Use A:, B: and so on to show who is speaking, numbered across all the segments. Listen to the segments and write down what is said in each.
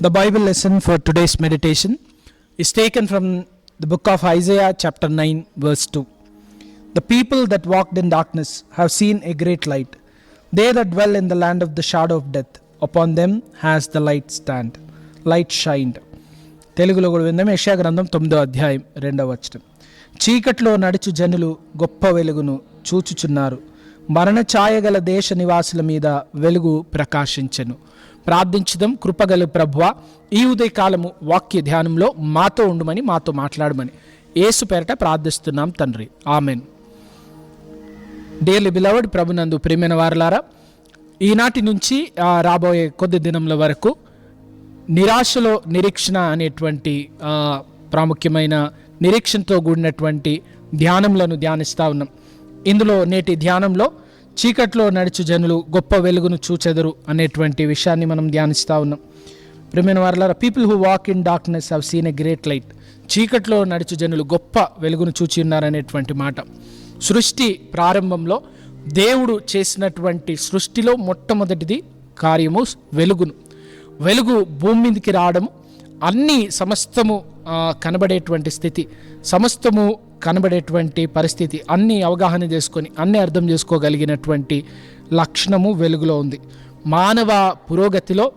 A: The Bible lesson for today's meditation is taken from the book of Isaiah, chapter 9, verse 2. The people that walked in darkness have seen a great light. They that dwell in the land of the shadow of death, upon them has the light stand. Light shined. తెలుగులో కూడా విందాం యక్షా గ్రంథం తొమ్మిదో అధ్యాయం రెండవ వచనం చీకట్లో నడుచు జనులు గొప్ప వెలుగును చూచుచున్నారు మరణ ఛాయగల దేశ నివాసుల మీద వెలుగు ప్రకాశించెను ప్రార్థించుదాం కృపగల ప్రభువ ఈ ఉదయకాలము వాక్య ధ్యానంలో మాతో ఉండమని మాతో మాట్లాడమని ఏసు పేరట ప్రార్థిస్తున్నాం తండ్రి. ఆమెన్. డేర్లీ బిలవడ్ ప్రభునందు ప్రేమైన వారలారా ఈనాటి నుంచి రాబోయే కొద్ది దినముల వరకు నిరాశలో నిరీక్షణ అనేటువంటి ప్రాముఖ్యమైన నిరీక్షణతో కూడినటువంటి ధ్యానంలను ధ్యానిస్తూ ఉన్నాం. ఇందులో నేటి ధ్యానంలో చీకట్లో నడుచు జనులు గొప్ప వెలుగును చూచెదరు అనేటువంటి విషయాన్ని మనం ధ్యానిస్తూ ఉన్నాం. ప్రిమిన వారలారా people who walk in darkness have seen a great light చీకట్లో నడుచు జనులు గొప్ప వెలుగును చూచి ఉన్నారనేటువంటి మాట. సృష్టి ప్రారంభంలో దేవుడు చేసినటువంటి సృష్టిలో మొట్టమొదటిది కార్యము వెలుగును. వెలుగు భూమి మీదకి రావడం అన్ని సమస్తము కనబడేటువంటి స్థితి. సమస్తము కనబడేటువంటి పరిస్థితి అన్నీ అవగాహన చేసుకొని అన్ని అర్థం చేసుకోగలిగినటువంటి లక్షణము వెలుగులో ఉంది. మానవ పురోగతిలో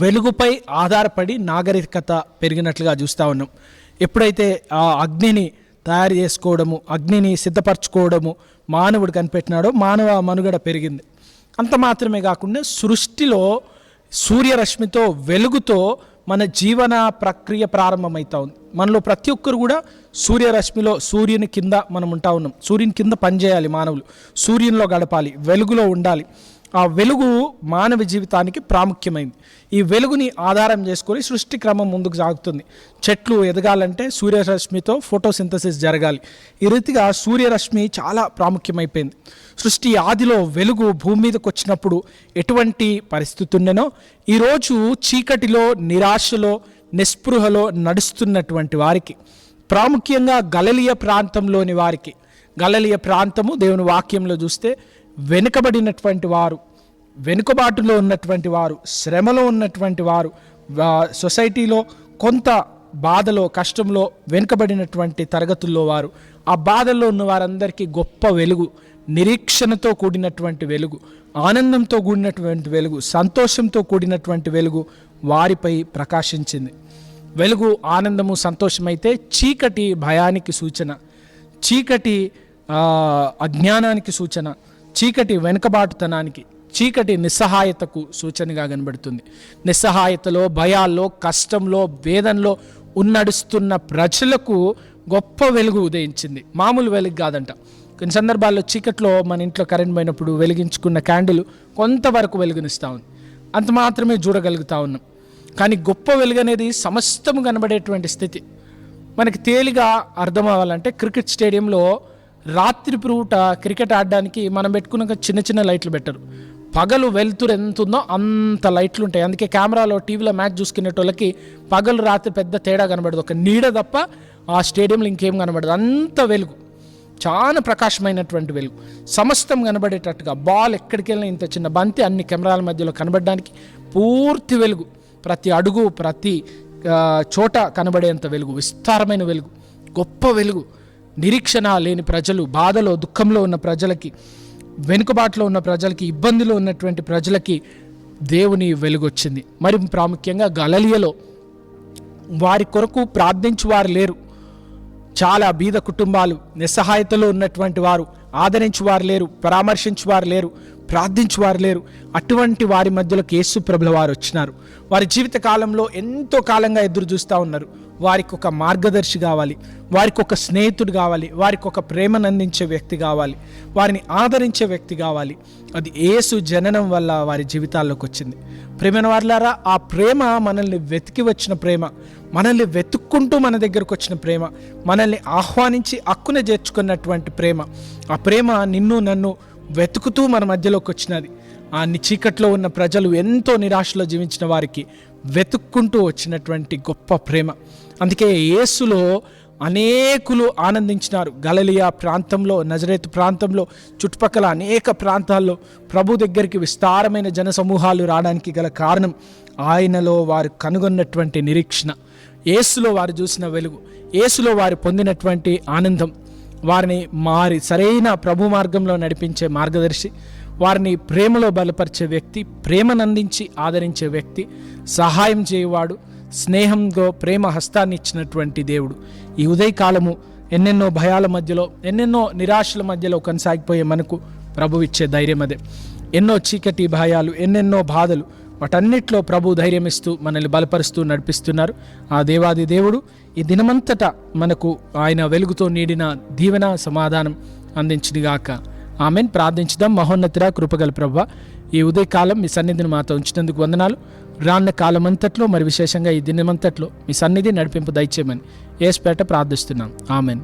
A: వెలుగుపై ఆధారపడి నాగరికత పెరిగినట్లుగా చూస్తూ ఉన్నాం. ఎప్పుడైతే ఆ అగ్నిని తయారు చేసుకోవడము అగ్నిని సిద్ధపరచుకోవడము మానవుడు కనిపెట్టినాడో మానవ మనుగడ పెరిగింది. అంత మాత్రమే కాకుండా సృష్టిలో సూర్యరశ్మితో వెలుగుతో మన జీవన ప్రక్రియ ప్రారంభమవుతా ఉంది. మనలో ప్రతి ఒక్కరు కూడా సూర్యరశ్మిలో సూర్యుని కింద మనం ఉంటా ఉన్నాం. సూర్యుని కింద పనిచేయాలి మానవులు. సూర్యునిలో గడపాలి. వెలుగులో ఉండాలి. ఆ వెలుగు మానవ జీవితానికి ప్రాముఖ్యమైంది. ఈ వెలుగుని ఆధారం చేసుకొని సృష్టి క్రమం ముందుకు సాగుతుంది. చెట్లు ఎదగాలంటే సూర్యరశ్మితో ఫోటోసింథసిస్ జరగాలి. ఈ రీతిగా సూర్యరశ్మి చాలా ప్రాముఖ్యమైపోయింది. సృష్టి ఆదిలో వెలుగు భూమి మీదకి వచ్చినప్పుడు ఎటువంటి పరిస్థితి ఉండెనో ఈరోజు చీకటిలో నిరాశలో నిస్పృహలో నడుస్తున్నటువంటి వారికి ప్రాముఖ్యంగా గలలియ ప్రాంతంలోని వారికి గలలియ ప్రాంతము దేవుని వాక్యంలో చూస్తే వెనుకబడినటువంటి వారు వెనుకబాటులో ఉన్నటువంటి వారు శ్రమలో ఉన్నటువంటి వారు సొసైటీలో కొంత బాధలో కష్టంలో వెనుకబడినటువంటి తరగతుల్లో వారు. ఆ బాధల్లో ఉన్న వారందరికీ గొప్ప వెలుగు నిరీక్షణతో కూడినటువంటి వెలుగు ఆనందంతో కూడినటువంటి వెలుగు సంతోషంతో కూడినటువంటి వెలుగు వారిపై ప్రకాశించింది. వెలుగు ఆనందము సంతోషమైతే చీకటి భయానికి సూచన చీకటి అజ్ఞానానికి సూచన చీకటి వెనుకబాటుతనానికి చీకటి నిస్సహాయతకు సూచనగా కనబడుతుంది. నిస్సహాయతలో భయాల్లో కష్టంలో వేదనలో ఉన్నడుస్తున్న ప్రజలకు గొప్ప వెలుగు ఉదయించింది. మామూలు వెలుగు కాదంట. కొన్ని సందర్భాల్లో చీకట్లో మన ఇంట్లో కరెంట్ పోయినప్పుడు వెలిగించుకున్న క్యాండిల్ కొంతవరకు వెలుగునిస్తూ ఉంది. అంత మాత్రమే చూడగలుగుతా ఉన్నాం. కానీ గొప్ప వెలుగు అనేది సమస్తము కనబడేటువంటి స్థితి. మనకి తేలిగా అర్థం అవ్వాలంటే క్రికెట్ స్టేడియంలో రాత్రి పూట క్రికెట్ ఆడడానికి మనం పెట్టుకున్న చిన్న చిన్న లైట్లు పెట్టరు. పగలు వెలుతురు ఎంత ఉందో అంత లైట్లు ఉంటాయి. అందుకే కెమెరాలో టీవీలో మ్యాచ్ చూసుకునేటోళ్ళకి పగలు రాత్రి పెద్ద తేడా కనబడదు. ఒక నీడ తప్ప ఆ స్టేడియంలో ఇంకేం కనబడదు. అంత వెలుగు. చాలా ప్రకాశమైనటువంటి వెలుగు. సమస్తం కనబడేటట్టుగా బాల్ ఎక్కడికి వెళ్ళినా ఇంత చిన్న బంతి అన్ని కెమెరాల మధ్యలో కనబడడానికి పూర్తి వెలుగు. ప్రతి అడుగు ప్రతి చోట కనబడేంత వెలుగు. విస్తారమైన వెలుగు. గొప్ప వెలుగు. నిరీక్షణ లేని ప్రజలు బాధలో దుఃఖంలో ఉన్న ప్రజలకి వెనుకబాటులో ఉన్న ప్రజలకి ఇబ్బందిలో ఉన్నటువంటి ప్రజలకి దేవుని వెలుగొచ్చింది. మరి ప్రాముఖ్యంగా గలలియలో వారి కొరకు ప్రార్థించు వారు లేరు. చాలా బీద కుటుంబాలు నిస్సహాయతలో ఉన్నటువంటి వారు ఆదరించువారు లేరు పరామర్శించువారు లేరు ప్రార్థించువారు లేరు. అటువంటి వారి మధ్యలో కేసు ప్రభుల వారు వచ్చినారు. వారి జీవిత కాలంలో ఎంతో కాలంగా ఎదురు చూస్తూ ఉన్నారు. వారికి ఒక మార్గదర్శి కావాలి. వారికి ఒక స్నేహితుడు కావాలి. వారికి ఒక ప్రేమను అందించే వ్యక్తి కావాలి. వారిని ఆదరించే వ్యక్తి కావాలి. అది ఏసు జననం వల్ల వారి జీవితాల్లోకి వచ్చింది. ప్రేమైన వారిలారా ఆ ప్రేమ మనల్ని వెతికి వచ్చిన ప్రేమ మనల్ని వెతుక్కుంటూ మన దగ్గరకు వచ్చిన ప్రేమ మనల్ని ఆహ్వానించి అక్కున చేర్చుకున్నటువంటి ప్రేమ ఆ ప్రేమ నిన్ను నన్ను వెతుకుతూ మన మధ్యలోకి వచ్చినది. ఆ ని- చీకట్లో ఉన్న ప్రజలు ఎంతో నిరాశలో జీవించిన వారికి వెతుక్కుంటూ వచ్చినటువంటి గొప్ప ప్రేమ. అందుకే యేసులో అనేకులు ఆనందించినారు. గలలియా ప్రాంతంలో నజరేత్ ప్రాంతంలో చుట్టుపక్కల అనేక ప్రాంతాల్లో ప్రభు దగ్గరికి విస్తారమైన జన సమూహాలు రావడానికి గల కారణం ఆయనలో వారు కనుగొన్నటువంటి నిరీక్షణ. యేసులో వారు చూసిన వెలుగు యేసులో వారు పొందినటువంటి ఆనందం వారిని మారి సరైన ప్రభు మార్గంలో నడిపించే మార్గదర్శి వారిని ప్రేమలో బలపరిచే వ్యక్తి ప్రేమనందించి ఆదరించే వ్యక్తి సహాయం చేయవాడు స్నేహంతో ప్రేమ హస్తాన్ని ఇచ్చినటువంటి దేవుడు. ఈ ఉదయకాలము ఎన్నెన్నో భయాల మధ్యలో ఎన్నెన్నో నిరాశల మధ్యలో కొనసాగిపోయే మనకు ప్రభు ఇచ్చే ధైర్యం అదే. ఎన్నో చీకటి భయాలు ఎన్నెన్నో బాధలు వాటన్నిటిలో ప్రభు ధైర్యం ఇస్తూ మనల్ని బలపరుస్తూ నడిపిస్తున్నారు. ఆ దేవాది దేవుడు ఈ దినమంతటా మనకు ఆయన వెలుగుతో నీడిన దీవెన సమాధానం అందించినగాక. ఆమెన్. ప్రార్థించుదాం. మహోన్నతిరా కృపగల ప్రభ ఈ ఉదయకాలం మీ సన్నిధిని మాతో ఉంచినందుకు వందనాలు. రాన్న కాలం అంతట్లో మరి విశేషంగా ఈ దినమంతట్లో మీ సన్నిధి నడిపింపు దయచేయమని ఏసుపేట ప్రార్థిస్తున్నాం. ఆమెన్.